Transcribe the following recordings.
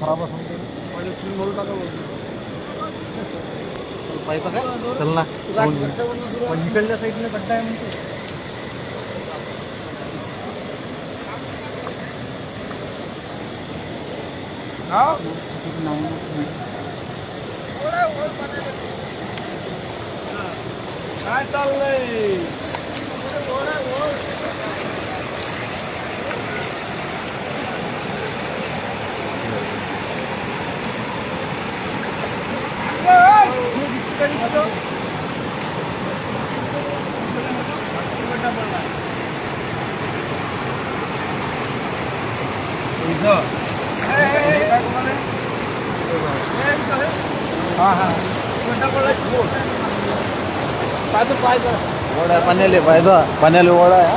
खराब असेल पाहिजे काय चल ना. पण इकडल्या साईडने खड्डा आहे म्हणतो काय चाललंय हा हा. पाहतो ओढा पाण्याले पाहिजे. पाण्याले ओढा आहे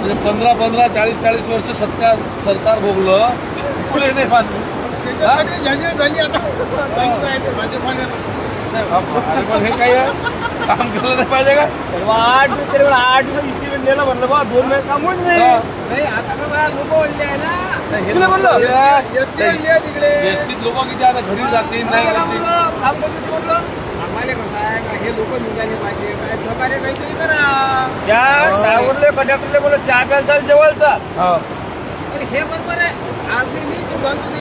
म्हणजे पंधरा पंधरा चाळीस चाळीस वर्ष सत्कार सरकार भोगलं. पुढे नाही हा? पण हे काय आहे? काम केलं नाही पाहिजे का? आठ तरी मला आठ इथे नेलं म्हणलं बा दोन महिने काम होत नाही. नाही आता लोक आहे ना. म्हणलं. तिकडे. एसटीत लोक किती आता घरी जातील नाही आम्हाला जातील म्हणलं, काम कधी सोडलं? आम्हाला हे लोक निघाले पाहिजे. काय सहकार्य काहीतरी करा. त्या ड्रायव्हरले कंडक्टरले बोल चहा प्यायला चाल जेवायला चाल हा. पण हे बरोबर आहे. आज मी जे बंद नाही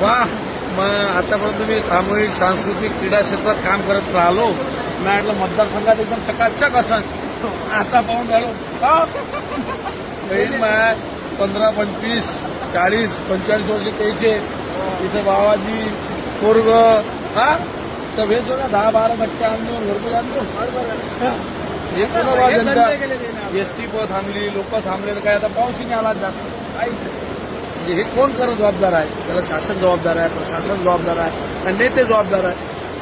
वा मग आतापर्यंत मी सामूहिक सांस्कृतिक क्रीडा क्षेत्रात काम करत राहिलो. मी म्हटलं मतदारसंघात एकदम चकाचक असन आता पाहून राहिलो पंधरा पंचवीस चाळीस पंचेचाळीस वर्ष त्याचे. इथे बाबाजी पोरग हा? हे सगळं दहा बारा टक्के आणलो घरपोच आणलो. हे. जनता एस टी पण थांबली लोक थांबले काय आता पाऊसही नाही आला जास्त. म्हणजे हे कोण खरं जबाबदार आहे? त्याला शासन जबाबदार आहे प्रशासन जबाबदार आहे आणि नेते जबाबदार आहे?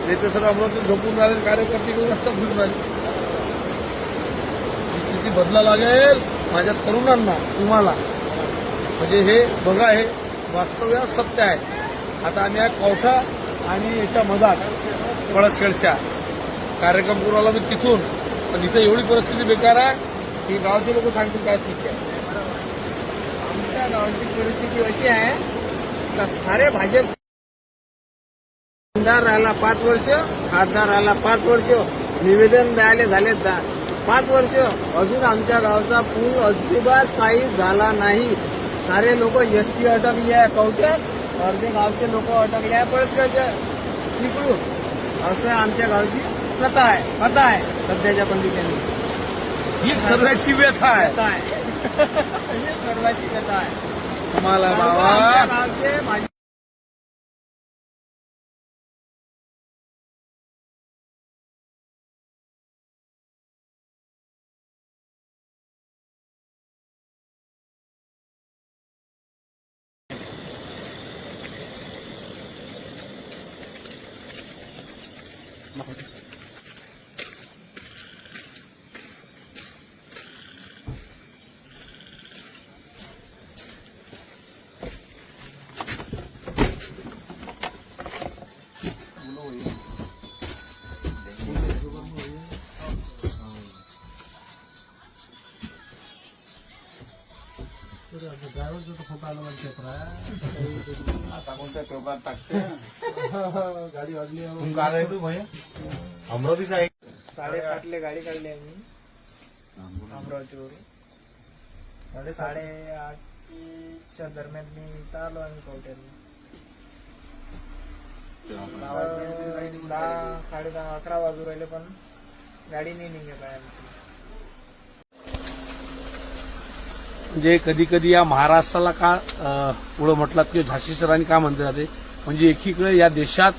नेते सर्व अमरावतीत झोपून राहिले कार्यकर्ते घेऊन असतात घेऊन राहिले. ही स्थिती बदला लागेल माझ्या तरुणांना तुम्हाला. म्हणजे हे बघा हे वास्तव्य सत्य आहे. आता आम्ही आहे कवठा आणि याच्या मधात पळसखेडच्या. कार्यक्रम करून आलो मी तिथून. पण इथं एवढी परिस्थिती बेकार आहे की गावचे लोक सांगतील काय स्थिती आहे. गावाची परिस्थिती अशी आहे का सारे भाजप आमदार राहिला पाच वर्ष खासदार राहिला पाच वर्ष निवेदन द्यायला झाले पाच वर्ष. अजून आमच्या गावचा पूल अजिबात काही झाला नाही. सारे लोक एस टी अटकली आहे कवट्यात अर्धे गावचे लोक अटकले आहे परत तिकडून असं आमच्या गावची प्रथा आहे. कथा आहे सध्याच्या कंडिशनमध्ये ही सर्वांची व्यथा आहे. गर्वाची कथा आहे तुम्हाला बाबा पोरांचा फोटो आला माझ्या पेपरात आता कोणत्या पेपरात टाकते? गाडी वाजली तुम का आहे तू भैया? अमरावतीचा आहे. साडेसातले गाडी काढली आम्ही अमरावतीवरून. साडेआठच्या दरम्यान मी इथं आलो आम्ही कवट्याला दहा साडे दहा अकरा वाजू राहिले पण गाडी नाही निघत आहे आमची. म्हणजे कधी कधी या महाराष्ट्राला का पुढं म्हटलात की झाशी सरांनी का म्हणते जाते म्हणजे एकीकडे या देशात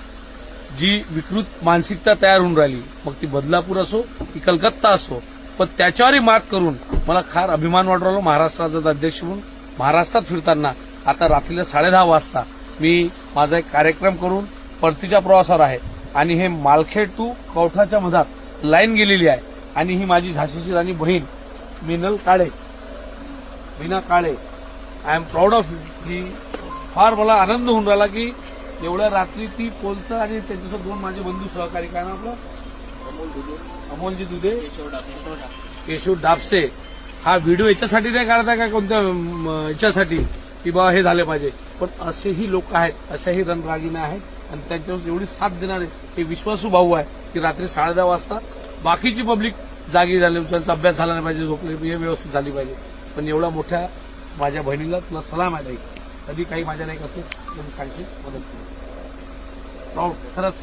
जी विकृत मानसिकता तयार होऊन राहिली मग ती बदलापूर असो की कलकत्ता असो पण त्याच्यावरही मात करून मला फार अभिमान वाटू राहिलो महाराष्ट्राचा अध्यक्ष म्हणून. महाराष्ट्रात फिरताना आता रात्रीला साडेदहा वाजता मी माझा एक कार्यक्रम करून परतीच्या प्रवासावर आहे. आणि हे मालखेड टू कवठाच्या मधात लाईन गेलेली आहे. आणि ही माझी झाशीची राणी बहीण Minal Kale. Meena Kale. I am proud of ही फार मला आनंद होऊन राहिला की एवढ्या रात्री ती पोलचं आणि त्यांच्यासोबत दोन माझे बंधू सहकारी काय ना आपलं? अमोलजी दुधे. केशव डापसे. हा व्हिडिओ याच्यासाठी नाही काढता का कोणत्या याच्यासाठी? की बाबा हे झाले पाहिजे. पण असेही लोक आहेत अशाही रणरागिने आहेत आणि त्यांच्यावर एवढी साथ देणारे हे विश्वासू भाऊ आहे की रात्री साडेदहा वाजता बाकीची पब्लिक जागी झाली त्यांचा अभ्यास झाला नाही पाहिजे झोपले हे व्यवस्थित झाली पाहिजे. पण एवढ्या मोठ्या माझ्या बहिणीला तुला सलाम आहे कधी काही माझ्या नाही कसं सांगते मदत केली प्राऊड खरंच.